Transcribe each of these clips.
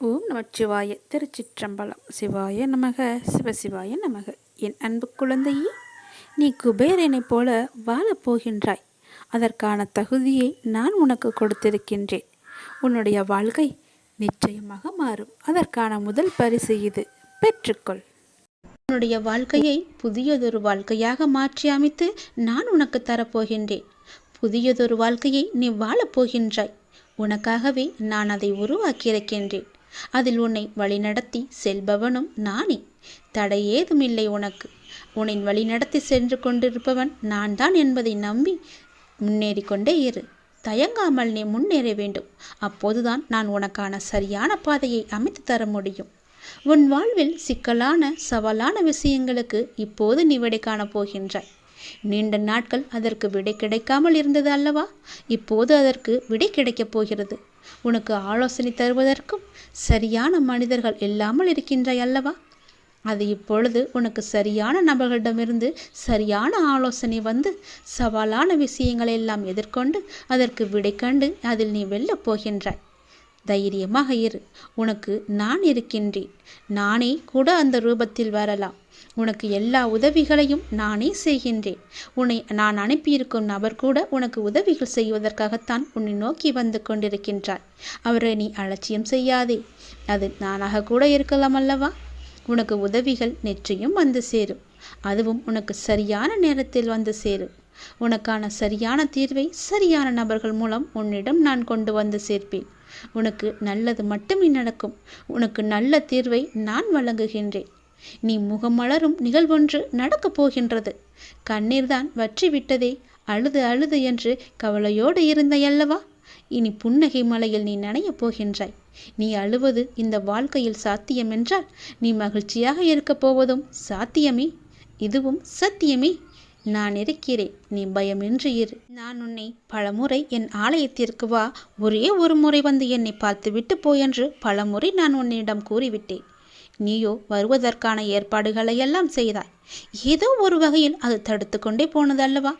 ஓம் நமச்சிவாய திருச்சிற்றம்பலம். சிவாய நமக. சிவசிவாய நமக. என் அன்பு குழந்தையே நீ குபேரனைப் போல வாழப்போகின்றாய் அதற்கான தகுதியை நான் உனக்கு கொடுத்திருக்கின்றேன். உன்னுடைய வாழ்க்கை நிச்சயமாக மாறும். அதற்கான முதல் பரிசு இது. பெற்றுக்கொள். உன்னுடைய வாழ்க்கையை புதியதொரு வாழ்க்கையாக மாற்றி அமைத்து நான் உனக்கு தரப்போகின்றேன். புதியதொரு வாழ்க்கையை நீ வாழப் போகின்றாய். உனக்காகவே நான் அதை உருவாக்கியிருக்கின்றேன். அதில் உன்னை வழிநடத்தி செல்பவனும் நானே. தடை ஏதுமில்லை உனக்கு. உன்னை வழிநடத்தி சென்று கொண்டிருப்பவன் நான் தான் என்பதை நம்பி முன்னேறி கொண்டே இரு. தயங்காமல் நீ முன்னேற வேண்டும். அப்போதுதான் நான் உனக்கான சரியான பாதையை அமைத்து தர முடியும். உன் வாழ்வில் சிக்கலான சவாலான விஷயங்களுக்கு இப்போது நீ விடை காணப் போகின்றாய். நீண்ட நாட்கள் அதற்கு விடை கிடைக்காமல் இருந்தது அல்லவா? இப்போது அதற்கு விடை கிடைக்கப் போகிறது. உனக்கு ஆலோசனை தருவதற்கும் சரியான மனிதர்கள் இல்லாமல் இருக்கின்றாய் அல்லவா? அது இப்பொழுது உனக்கு சரியான நபர்களிடமிருந்து சரியான ஆலோசனை வந்து சவாலான விஷயங்களை எல்லாம் எதிர்கொண்டு அதற்கு விடை கண்டு அதில் நீ வெல்லப் போகின்றாய். தைரியமாக இரு. உனக்கு நான் இருக்கின்றேன். நானே கூட அந்த ரூபத்தில் வரலாம். உனக்கு எல்லா உதவிகளையும் நானே செய்கின்றேன். உன்னை நான் அனுப்பியிருக்கும் நபர் கூட உனக்கு உதவிகள் செய்வதற்காகத்தான் உன்னை நோக்கி வந்து கொண்டிருக்கின்றார். அவரை நீ அலட்சியம் செய்யாதே. அது நானாக கூட இருக்கலாம் அல்லவா? உனக்கு உதவிகள் நிச்சயம் வந்து சேரும். அதுவும் உனக்கு சரியான நேரத்தில் வந்து சேரும். உனக்கான சரியான தீர்வை சரியான நபர்கள் மூலம் உன்னிடம் நான் கொண்டு வந்து சேர்ப்பேன். உனக்கு நல்லது மட்டுமே நடக்கும். உனக்கு நல்ல தீர்வை நான் வழங்குகின்றேன். நீ முகமலரும் நிகழ்வொன்று நடக்கப் போகின்றது. கண்ணீர்தான் வற்றி விட்டதே அழுது அழுது என்று கவலையோடு இருந்தையல்லவா இனி புன்னகை மலையில் நீ நனையப் போகின்றாய். நீ அழுவது இந்த வாழ்க்கையில் சாத்தியம் என்றால் நீ மகிழ்ச்சியாக இருக்கப் போவதும் சாத்தியமே. இதுவும் சத்தியமே. நான் இருக்கிறேன். நீ பயமின்றி இரு. நான் உன்னை பலமுறை என் ஆலயத்திற்கு வா. ஒரே ஒரு முறை வந்து என்னை பார்த்துவிட்டு போயென்று பலமுறை நான் உன்னிடம் கூறிவிட்டேன். நீயோ வருவதற்கான ஏற்பாடுகளை எல்லாம் செய்தாய். ஏதோ ஒரு வகையில் அது தடுத்து கொண்டே போனதல்லவா?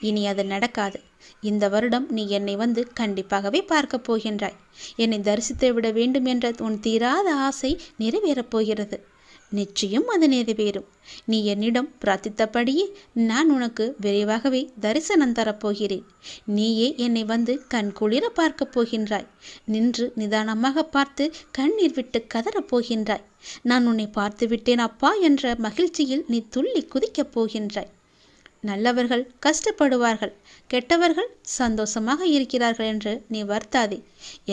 இனி அது நடக்காது. இந்த வருடம் நீ என்னை வந்து கண்டிப்பாகவே பார்க்கப் போகின்றாய். என்னை தரிசித்து விட வேண்டும் என்ற உன் தீராத ஆசை நிறைவேறப் போகிறது. நிச்சயம் அது நிறைவேறும். நீ என்னிடம் பிரார்த்தித்தபடியே நான் உனக்கு விரைவாகவே தரிசனம் தரப்போகிறேன். நீயே என்னை வந்து கண் குளிர பார்க்கப் போகின்றாய். நின்று நிதானமாக பார்த்து கண்ணீர் விட்டு கதறப் போகின்றாய். நான் உன்னை பார்த்து விட்டேன் அப்பா என்ற மகிழ்ச்சியில் நீ துள்ளி குதிக்கப் போகின்றாய். நல்லவர்கள் கஷ்டப்படுவார்கள் கெட்டவர்கள் சந்தோஷமாக இருக்கிறார்கள் என்று நீ வருத்தாதே.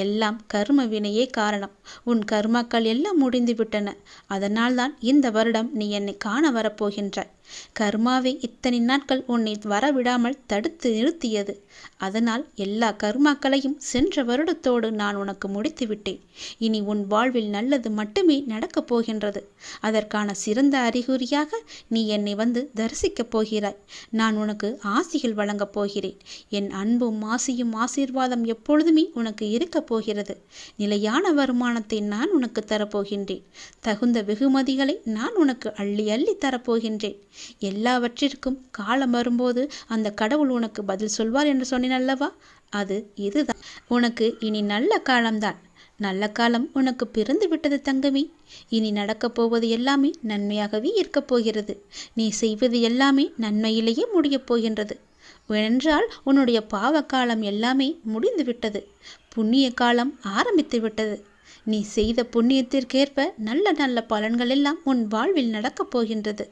எல்லாம் கர்ம வினையே காரணம். உன் கர்மாக்கள் எல்லாம் முடிந்துவிட்டன. அதனால்தான் இந்த வருடம் நீ என்னை காண வரப்போகின்றாய். கர்மாவே இத்தனை நாட்கள் உன்னை வரவிடாமல் தடுத்து நிறுத்தியது. அதனால் எல்லா கர்மாக்களையும் சென்ற வருடத்தோடு நான் உனக்கு முடித்து விட்டேன் இனி உன் வாழ்வில் நல்லது மட்டுமே நடக்கப் போகின்றது. அதற்கான சிறந்த அறிகுறியாக நீ என்னை வந்து தரிசிக்கப் போகிறாய். நான் உனக்கு ஆசிகள் வழங்கப் போகிறேன். என் அன்பும் ஆசியும் ஆசீர்வாதம் எப்பொழுதுமே உனக்கு இருக்கப் போகிறது. நிலையான வருமானத்தை நான் உனக்கு தரப்போகின்றேன். தகுந்த வெகுமதிகளை நான் உனக்கு அள்ளி அள்ளி தரப்போகின்றேன். எல்லாவற்றிற்கும் காலம் வரும்போது அந்த கடவுள் உனக்கு பதில் சொல்வார் என்று சொன்னேன் அல்லவா? அது இதுதான். உனக்கு இனி நல்ல காலம்தான். நல்ல காலம் உனக்கு பிறந்து விட்டது தங்கமி. இனி நடக்கப் போவது எல்லாமே நன்மையாகவே இருக்கப் போகிறது. நீ செய்வது எல்லாமே நன்மையிலேயே முடியப் போகின்றது. என்றால் உன்னுடைய பாவ காலம் எல்லாமே முடிந்து விட்டது. புண்ணிய காலம் ஆரம்பித்து விட்டது. நீ செய்த புண்ணியத்திற்கேற்ப நல்ல நல்ல பலன்கள் எல்லாம் உன் வாழ்வில் நடக்கப் போகின்றது.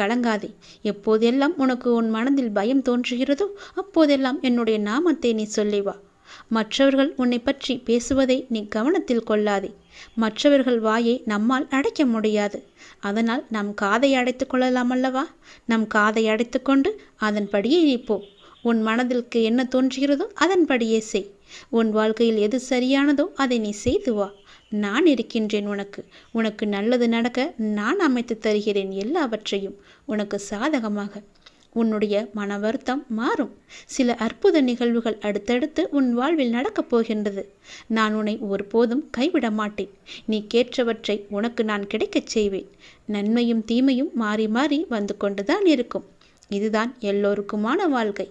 கலங்காதே. எப்போதெல்லாம் உனக்கு உன் மனதில் பயம் தோன்றுகிறதோ அப்போதெல்லாம் என்னுடைய நாமத்தை நீ சொல்லி வா மற்றவர்கள் உன்னை பற்றி பேசுவதை நீ கவனத்தில் கொள்ளாதே. மற்றவர்கள் வாயை நம்மால் அடைக்க முடியாது. அதனால் நம் காதை அடைத்து கொள்ளலாம் அல்லவா? நம் காதை அடைத்து கொண்டு அதன்படியே இப்போ உன் மனதிற்கு என்ன தோன்றுகிறதோ அதன்படியே செய். உன் வாழ்க்கையில் எது சரியானதோ அதை நீ செய்து வா. நான் இருக்கின்றேன் உனக்கு. உனக்கு நல்லது நடக்க நான் அமைத்து தருகிறேன் எல்லாவற்றையும். உனக்கு சாதகமாக உன்னுடைய மன வருத்தம் மாறும். சில அற்புத நிகழ்வுகள் அடுத்தடுத்து உன் வாழ்வில் நடக்கப் போகின்றது. நான் உன்னை ஒருபோதும் கைவிட மாட்டேன். நீ கேட்டவற்றை உனக்கு நான் கிடைக்கச் செய்வேன். நன்மையும் தீமையும் மாறி மாறி வந்து கொண்டுதான் இருக்கும். இதுதான் எல்லோருக்குமான வாழ்க்கை.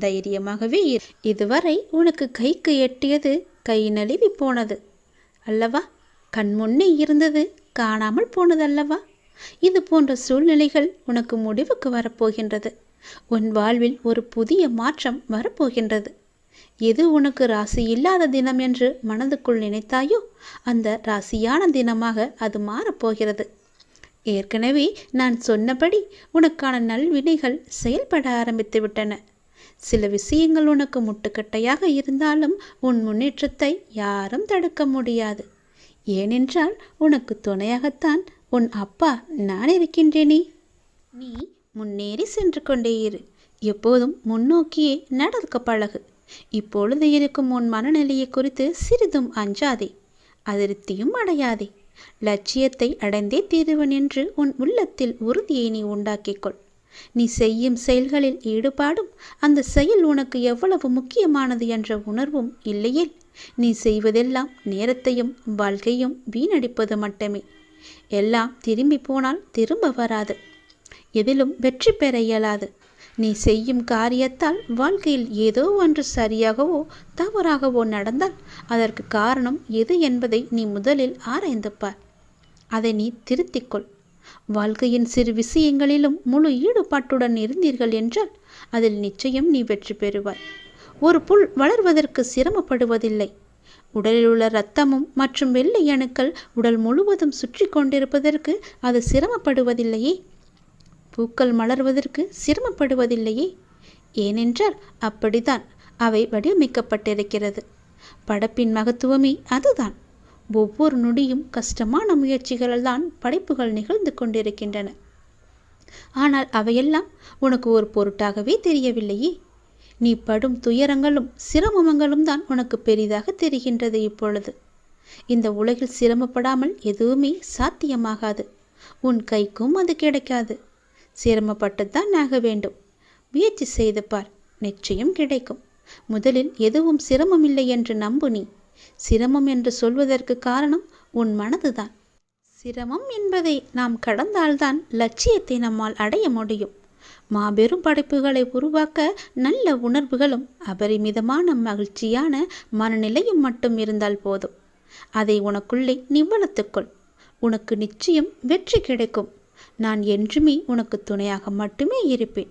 தைரியமாகவே இதுவரை உனக்கு கைக்கு எட்டியது கை நழுவி போனது அல்லவா? கண் முன்னே இருந்தது காணாமல் போனது அல்லவா இது போன்ற சூழ்நிலைகள் உனக்கு முடிவுக்கு வரப்போகின்றது. உன் வாழ்வில் ஒரு புதிய மாற்றம் வரப்போகின்றது. எது உனக்கு ராசி இல்லாத தினம் என்று மனதுக்குள் நினைத்தாயோ அந்த ராசியான தினமாக அது மாறப்போகிறது. ஏற்கனவே நான் சொன்னபடி உனக்கான நல்வினைகள் செயல்பட ஆரம்பித்து விட்டன சில விஷயங்கள் உனக்கு முட்டுக்கட்டையாக இருந்தாலும் உன் முன்னேற்றத்தை யாரும் தடுக்க முடியாது. ஏனென்றால் உனக்கு துணையாகத்தான் உன் அப்பா நான் இருக்கின்றேனே. நீ முன்னேறி சென்று கொண்டே இரு. எப்போதும் முன்னோக்கியே நடக்க பழகு. இப்பொழுது இருக்கும் உன் மனநிலையை குறித்து சிறிதும் அஞ்சாதே. அதிருப்தியும் அடையாதே. லட்சியத்தை அடைந்தே தீருவன் என்று உன் உள்ளத்தில் உறுதியை நீ உண்டாக்கிக்கொள் நீ செய்யும் செயல்களில் ஈடுபாடும் அந்த செயல் உனக்கு எவ்வளவு முக்கியமானது என்ற உணர்வும் இல்லையேல் நீ செய்வதெல்லாம் நேரத்தையும் வாழ்க்கையும் வீணடிப்பது மட்டுமே. எல்லாம் திரும்பி போனால் திரும்ப வராது. எதிலும் வெற்றி பெற இயலாது. நீ செய்யும் காரியத்தால் வாழ்க்கையில் ஏதோ ஒன்று சரியாகவோ தவறாகவோ நடந்தால் அதற்கு காரணம் எது என்பதை நீ முதலில் ஆராய்ந்து பார். அதை நீ திருத்திக்கொள் வாழ்க்கையின் சிறு விஷயங்களிலும் முழு ஈடுபாட்டுடன் இருந்தீர்கள் என்றால் அதில் நிச்சயம் நீ வெற்றி பெறுவாய். ஒரு புல் வளர்வதற்கு சிரமப்படுவதில்லை. உடலில் உள்ள இரத்தமும் மற்றும் வெள்ளை அணுக்கள் உடல் முழுவதும் சுற்றி கொண்டிருப்பதற்கு அது சிரமப்படுவதில்லையே. பூக்கள் மலர்வதற்கு சிரமப்படுவதில்லையே. ஏனென்றால் அப்படித்தான் அவை வடிவமைக்கப்பட்டிருக்கிறது. படப்பின் மகத்துவமே அதுதான். ஒவ்வொரு நொடியும் கஷ்டமான முயற்சிகளால் தான் படைப்புகள் நிகழ்ந்து கொண்டிருக்கின்றன. ஆனால் அவையெல்லாம் உனக்கு ஒரு பொருட்டாகவே தெரியவில்லையே. நீ படும் துயரங்களும் சிரமங்களும் தான் உனக்கு பெரிதாக தெரிகின்றது இப்பொழுது. இந்த உலகில் சிரமப்படாமல் எதுவுமே சாத்தியமாகாது. உன் கைக்கும் அது கிடைக்காது. சிரமப்பட்டுத்தான் ஆக வேண்டும். முயற்சி செய்து பார். நிச்சயம் கிடைக்கும். முதலில் எதுவும் சிரமமில்லை என்று நம்பு நீ. சிரமம் என்று சொல்வதற்கு காரணம் உன் மனதுதான். சிரமம் என்பதை நாம் கடந்தால்தான் லட்சியத்தை நம்மால் அடைய முடியும். மாபெரும் படைப்புகளை உருவாக்க நல்ல உணர்வுகளும் அபரிமிதமான மகிழ்ச்சியான மனநிலையும் மட்டும் இருந்தால் போதும். அதை உனக்குள்ளே நீ வளர்த்துக்கொள் உனக்கு நிச்சயம் வெற்றி கிடைக்கும். நான் என்றுமே உனக்கு துணையாக மட்டுமே இருப்பேன்.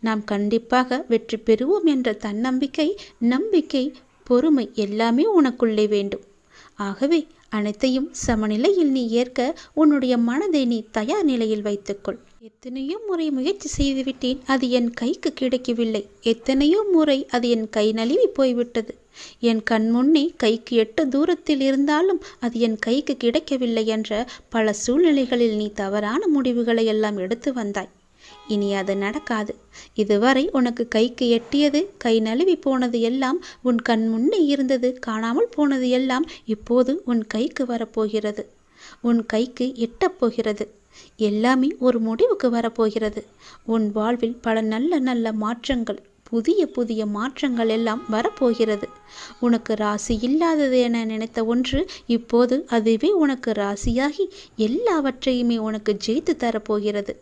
நாம் கண்டிப்பாக வெற்றி பெறுவோம் என்ற தன்னம்பிக்கை நம்பிக்கை பொறுமை எல்லாமே உனக்குள்ளே வேண்டும். ஆகவே அனைத்தையும் சமநிலையில் நீ ஏற்க உன்னுடைய மனதை நீ தயார் நிலையில் வைத்துக்கொள். எத்தனையோ முறை முயற்சி செய்துவிட்டேன் அது என் கைக்கு கிடைக்கவில்லை. எத்தனையோ முறை அது என் கை நழுவி போய்விட்டது. என் கண் முன்னே கைக்கு எட்டு தூரத்தில் இருந்தாலும் அது என் கைக்கு கிடைக்கவில்லை என்ற பல சூழ்நிலைகளில் நீ தவறான முடிவுகளை எல்லாம் எடுத்து வந்தாய். இனி அது நடக்காது. இதுவரை உனக்கு கைக்கு எட்டியது கை நழுவி போனது எல்லாம் உன் கண் முன்னே இருந்தது காணாமல் போனது எல்லாம் இப்போது உன் கைக்கு வரப்போகிறது. உன் கைக்கு எட்டப்போகிறது எல்லாமே ஒரு முடிவுக்கு வரப்போகிறது. உன் வாழ்வில் பல நல்ல நல்ல மாற்றங்கள் புதிய புதிய மாற்றங்கள் எல்லாம் வரப்போகிறது. உனக்கு ராசி இல்லாதது என நினைத்த ஒன்று இப்போது அதுவே உனக்கு ராசியாகி எல்லாவற்றையுமே உனக்கு ஜெயித்து தரப்போகிறது.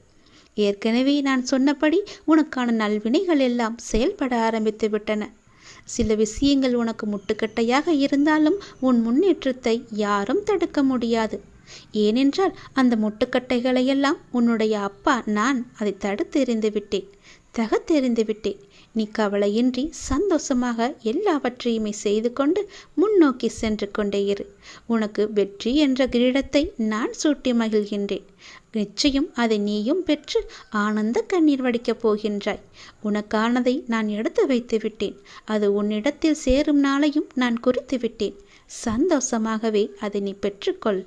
ஏற்கனவே நான் சொன்னபடி உனக்கான நல்வினைகள் எல்லாம் செயல்பட ஆரம்பித்து விட்டன. சில விஷயங்கள் உனக்கு முட்டுக்கட்டையாக இருந்தாலும் உன் முன்னேற்றத்தை யாரும் தடுக்க முடியாது. ஏனென்றால் அந்த முட்டுக்கட்டைகளையெல்லாம் உன்னுடைய அப்பா நான் அதை தடுத்து எறிந்து விட்டேன் தகத்தெறிந்து விட்டேன். நீ கவலையின்றி சந்தோஷமாக எல்லாவற்றையுமே செய்து கொண்டு முன்னோக்கி சென்று கொண்டே இரு. உனக்கு வெற்றி என்ற கிரீடத்தை நான் சூட்டி மகிழ்கின்றேன். நிச்சயம் அதை நீயும் பெற்று ஆனந்த கண்ணீர் வடிக்கப் போகின்றாய். உனக்கானதை நான் எடுத்து வைத்து விட்டேன். அது உன்னிடத்தில் சேரும் நாளையும் நான் குறித்து விட்டேன். சந்தோஷமாகவே அதை நீ பெற்றுக்கொள்.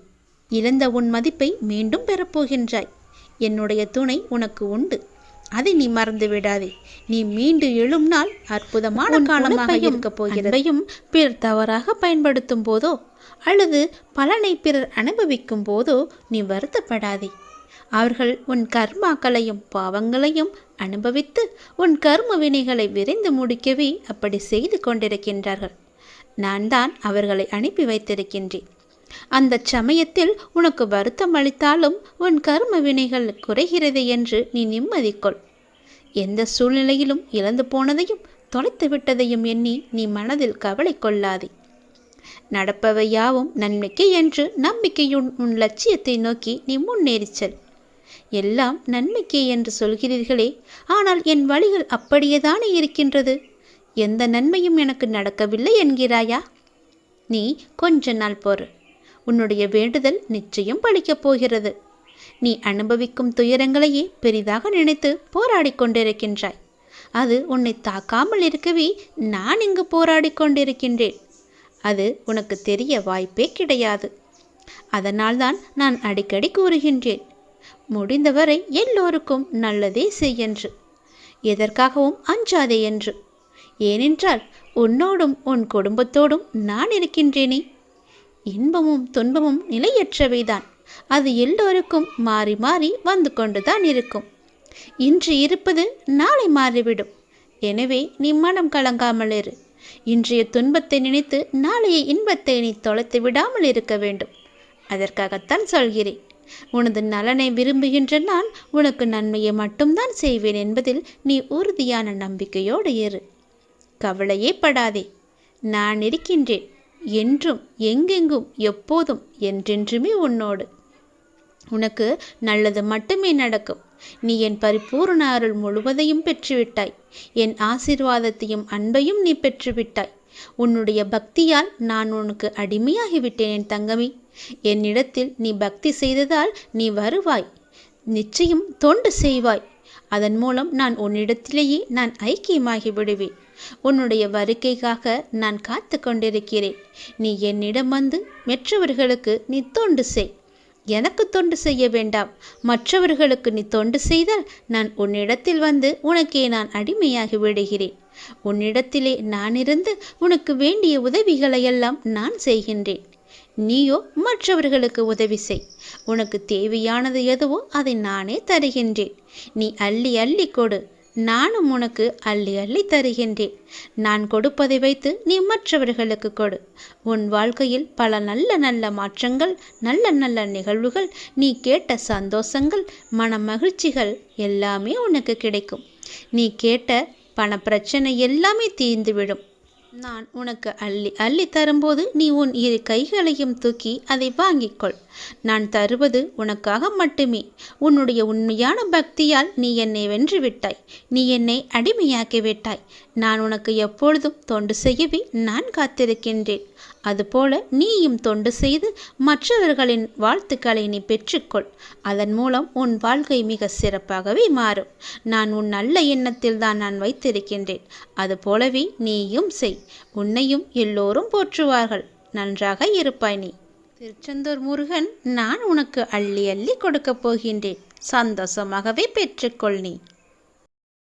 இழந்த உன் மதிப்பை மீண்டும் பெறப்போகின்றாய் என்னுடைய துணை உனக்கு உண்டு. அதை நீ மறந்து விடாதே. நீ மீண்டு எழும் நாள் அற்புதமான காலமாக இருக்க போகிறதையும் பிறர் தவறாக பயன்படுத்தும் போதோ அல்லது பலனை பிறர் அனுபவிக்கும் போதோ நீ வருத்தப்படாதே. அவர்கள் உன் கர்மாக்களையும் பாவங்களையும் அனுபவித்து உன் கர்ம வினைகளை விரைந்து முடிக்கவே அப்படி செய்து கொண்டிருக்கின்றார்கள். நான் தான் அவர்களை அனுப்பி வைத்திருக்கின்றேன். அந்த சமயத்தில் உனக்கு வருத்தம் அளித்தாலும் உன் கர்ம வினைகள் குறைகிறது என்று நீ நிம்மதி கொள் எந்த சூழ்நிலையிலும் இழந்து போனதையும் தொலைத்து விட்டதையும் எண்ணி நீ மனதில் கவலை கொள்ளாதே. நடப்பவை யாவும் நன்மைக்கு என்று நம்பிக்கையுன் உன் லட்சியத்தை நோக்கி நீ முன்னேறிச் செல். எல்லாம் நன்மைக்கே என்று சொல்கிறீர்களே ஆனால் என் வழிகள் அப்படியேதானே இருக்கின்றது? எந்த நன்மையும் எனக்கு நடக்கவில்லை என்கிறாயா? நீ கொஞ்ச நாள் போறு. உன்னுடைய வேண்டுதல் நிச்சயம் பழிக்கப் போகிறது. நீ அனுபவிக்கும் துயரங்களையே பெரிதாக நினைத்து போராடி கொண்டிருக்கின்றாய். அது உன்னை தாக்காமல் இருக்கவே நான் இங்கு போராடி கொண்டிருக்கின்றேன். அது உனக்கு தெரிய வாய்ப்பே கிடையாது. அதனால்தான் நான் அடிக்கடி கூறுகின்றேன். முடிந்தவரை எல்லோருக்கும் நல்லதே செய்யென்று எதற்காகவும் அஞ்சாதே என்று. ஏனென்றால் உன்னோடும் உன் குடும்பத்தோடும் நான் இருக்கின்றேனே. இன்பமும் துன்பமும் நிலையற்றவைதான். அது எல்லோருக்கும் மாறி மாறி வந்து கொண்டுதான் இருக்கும். இன்று இருப்பது நாளை மாறிவிடும். எனவே நீ மனம் கலங்காமல் இரு. இன்றைய துன்பத்தை நினைத்து நாளைய இன்பத்தை நீ தொலைத்து விடாமல் இருக்க வேண்டும். அதற்காகத்தான் சொல்கிறேன். உனது நலனை விரும்புகின்ற நான் உனக்கு நன்மையை மட்டும்தான் செய்வேன் என்பதில் நீ உறுதியான நம்பிக்கையோடு இரு. கவலையே படாதே நான் இருக்கின்றேன். என்றும் எங்கெங்கும் எப்போதும் என்றென்றுமே உன்னோடு. உனக்கு நல்லது மட்டுமே நடக்கும். நீ என் பரிபூர்ண அருள் முழுவதையும் பெற்றுவிட்டாய். என் ஆசீர்வாதத்தையும் அன்பையும் நீ பெற்றுவிட்டாய். உன்னுடைய பக்தியால் நான் உனக்கு அடிமையாகிவிட்டேன் என் தங்கமி. என்னிடத்தில் நீ பக்தி செய்ததால் நீ வருவாய். நிச்சயம் தொண்டு செய்வாய். அதன் மூலம் நான் உன்னிடத்திலேயே நான் ஐக்கியமாகி விடுவேன். உன்னுடைய வருகைக்காக நான் காத்து கொண்டிருக்கிறேன். நீ என்னிடம் வந்து மற்றவர்களுக்கு நீ தொண்டு செய். எனக்கு தொண்டு செய்ய வேண்டாம். மற்றவர்களுக்கு நீ தொண்டு செய்தால் நான் உன்னிடத்தில் வந்து உனக்கே நான் அடிமையாகி விடுகிறேன். உன்னிடத்திலே நான் இருந்து உனக்கு வேண்டிய உதவிகளையெல்லாம் நான் செய்கின்றேன். நீயோ மற்றவர்களுக்கு உதவி செய். உனக்கு தேவையானது எதுவோ அதை நானே தருகின்றேன். நீ அள்ளி அள்ளி கொடு. நானும் உனக்கு அள்ளி அள்ளி தருகின்றேன். நான் கொடுப்பதை வைத்து நீ மற்றவர்களுக்கு கொடு. உன் வாழ்க்கையில் பல நல்ல நல்ல மாற்றங்கள் நல்ல நல்ல நிகழ்வுகள் நீ கேட்ட சந்தோஷங்கள் மன மகிழ்ச்சிகள் எல்லாமே உனக்கு கிடைக்கும். நீ கேட்ட பண பிரச்சனை எல்லாமே தீர்ந்துவிடும். நான் உனக்கு அள்ளி அள்ளி தரும்போது நீ உன் இரு கைகளையும் தூக்கி அதை வாங்கிக்கொள். நான் தருவது உனக்காக மட்டுமே. உன்னுடைய உண்மையான பக்தியால் நீ என்னை வென்று விட்டாய். நீ என்னை அடிமையாக்கி விட்டாய். நான் உனக்கு எப்பொழுதும் தொண்டு செய்யவே நான் காத்திருக்கின்றேன். அதுபோல நீயும் தொண்டு செய்து மற்றவர்களின் வாழ்த்துக்களை நீ பெற்றுக்கொள். அதன் மூலம் உன் வாழ்க்கை மிக சிறப்பாகவே மாறும். நான் உன் நல்ல எண்ணத்தில் தான் நான் வைத்திருக்கின்றேன். அதுபோலவே நீயும் செய். உன்னையும் எல்லோரும் போற்றுவார்கள். நன்றாக இருப்பாய் நீ. திருச்செந்தூர் முருகன் நான் உனக்கு அள்ளி அள்ளி கொடுக்கப் போகின்றேன். சந்தோஷமாகவே பெற்றுக்கொள் நீ.